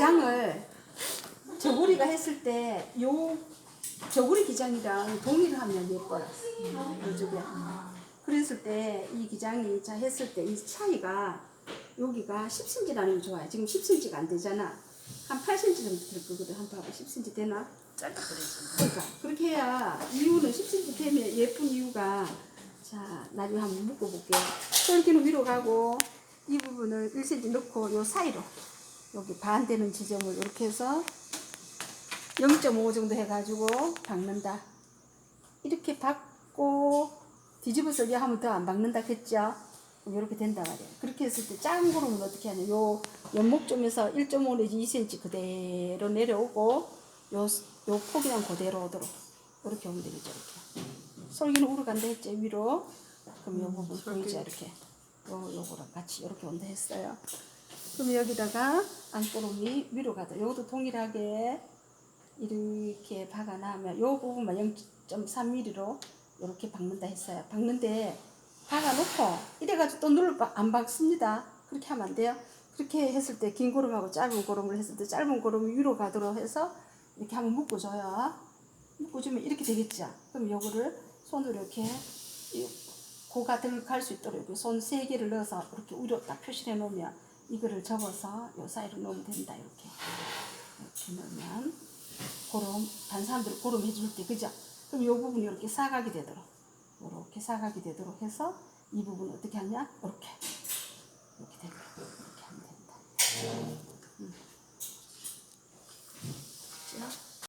기장을 저고리가 했을 때 요 저고리 기장이랑 동의를 하면 예뻐요. 요쪽에. 그랬을 때 이 기장이 자 했을 때 이 차이가 여기가 10cm라는 게 좋아요. 지금 10cm가 안 되잖아. 한 8cm 정도 될 거거든. 한 봐봐. 10cm 되나? 짧게 그리지. 그러니까 그렇게 해야 이유는 10cm 되면 예쁜 이유가 자 나중에 한번 묶어볼게요. 솔기는 위로 가고 이 부분을 1cm 넣고 요 사이로 여기 반 되는 지점을 이렇게 해서 0.5 정도 해가지고 박는다. 이렇게 박고 뒤집어서 이 하면 더 안 박는다 했죠? 이렇게 된다 말이야. 그렇게 했을 때 작은 고름은 어떻게 하냐? 요 연목점에서 1.5 내지 2cm 그대로 내려오고 요, 요 폭이랑 그대로 오도록 이렇게 오면 되겠죠 이렇게 솔기는 우로 간다 했죠 위로 그럼 요 부분 보이죠 이렇게 요, 요거랑 같이 이렇게 온다 했어요 그럼 여기다가 안구름이 위로 가도 요것도 동일하게 이렇게 박아놔면 요 부분만 0.3mm로 이렇게 박는다 했어요 박는데 박아놓고 이래가지고 또 눌러 박- 안 박습니다 그렇게 하면 안 돼요 그렇게 했을 때 긴 고름하고 짧은 고름을 했을 때 짧은 고름이 위로 가도록 해서 이렇게 한번 묶어줘요. 묶어주면 이렇게 되겠죠. 그럼 요거를 손으로 이렇게 이 고가 들어갈 수 있도록 이렇게 손 세 개를 넣어서 이렇게 위로 딱 표시해 놓으면 이거를 접어서 요 사이로 넣으면 된다. 이렇게 이렇게 넣으면 고름 다른 사람들 고름 해줄 때 그죠? 그럼 요 부분이 이렇게 사각이 되도록 이렇게 사각이 되도록 해서 이 부분 어떻게 하냐? 이렇게